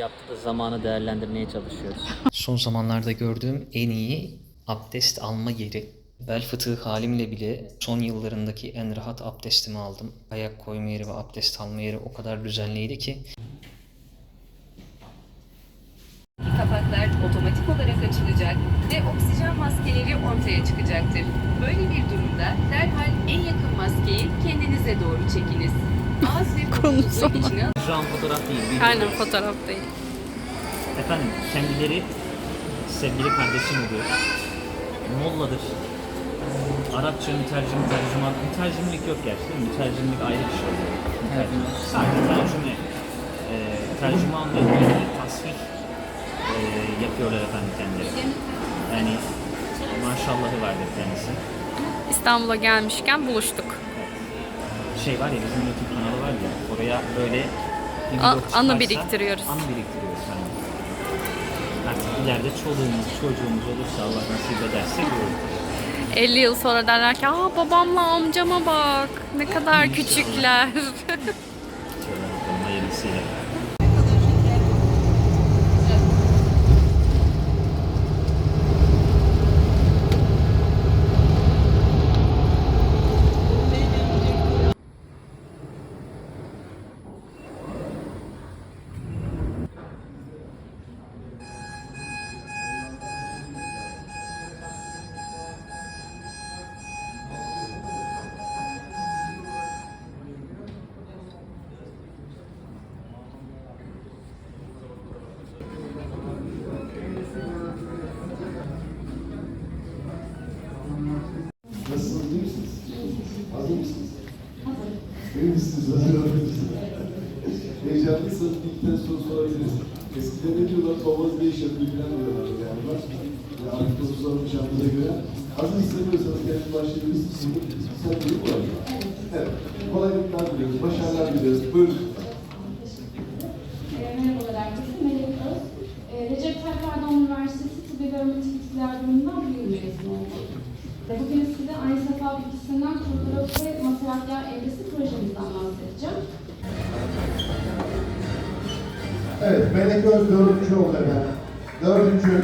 yaptı da zamanı değerlendirmeye çalışıyoruz. Son zamanlarda gördüğüm en iyi abdest alma yeri. Bel fıtığı halimle bile son yıllarındaki en rahat abdestimi aldım. Ayak koyma yeri ve abdest alma yeri o kadar düzenliydi ki kapaklar otomatik olarak açılacak ve oksijen maskeleri ortaya çıkacaktır. Böyle bir durumda derhal en yakın maskeyi kendinize doğru çekiniz. Ağız ve burnunuzu içine. Şu an fotoğraf değil. video. Aynen fotoğraf değil. Efendim kendileri sevgili kardeşim oluyor. Molladır. Arapça mütercim, tercüman. Mütercimlik yok gerçi değil mi? Mütercimlik ayrı bir şey oluyor. Mütercim. Sadece tercüme. E, tercüman ve tasvir e, yapıyorlar efendim kendileri. Yani maşallahı vardır kendisi. İstanbul'a gelmişken buluştuk. Şey var ya bizim YouTube kanalı var ya oraya böyle bir A- anı çıkarsa biriktiriyoruz. Anı biriktiriyoruz hani. Artık ileride çoluğumuz çocuğumuz olursa Allah nasip ederse görürüz. 50 yıl sonra derler ki aa babamla amcama bak ne kadar küçükler. Şöyle bakalım hayırlısıyla. İyi misiniz? Heyecanlıysanız tane soru sorabiliriz. Eskiden ne diyorlar? Babaz bir iş yapıyor falan diyorlar galiba. Yani artık da susamış yaptığına göre. Hazır hissediyorsanız kendi başlayabilirsiniz. Sen de bu var. Evet. Kolaylıklar diliyoruz, başarılar diliyoruz. Buyurun. E, Merhabalar herkese. Melek Öz. Recep Tayyip Erdoğan Üniversitesi Tıbbi Öğretim Bitkiler Bölümünden bir yıl oldum. Ve Bugün size aynı sefa Evet, Melek Öz dördüncü oldu efendim. Dördüncü.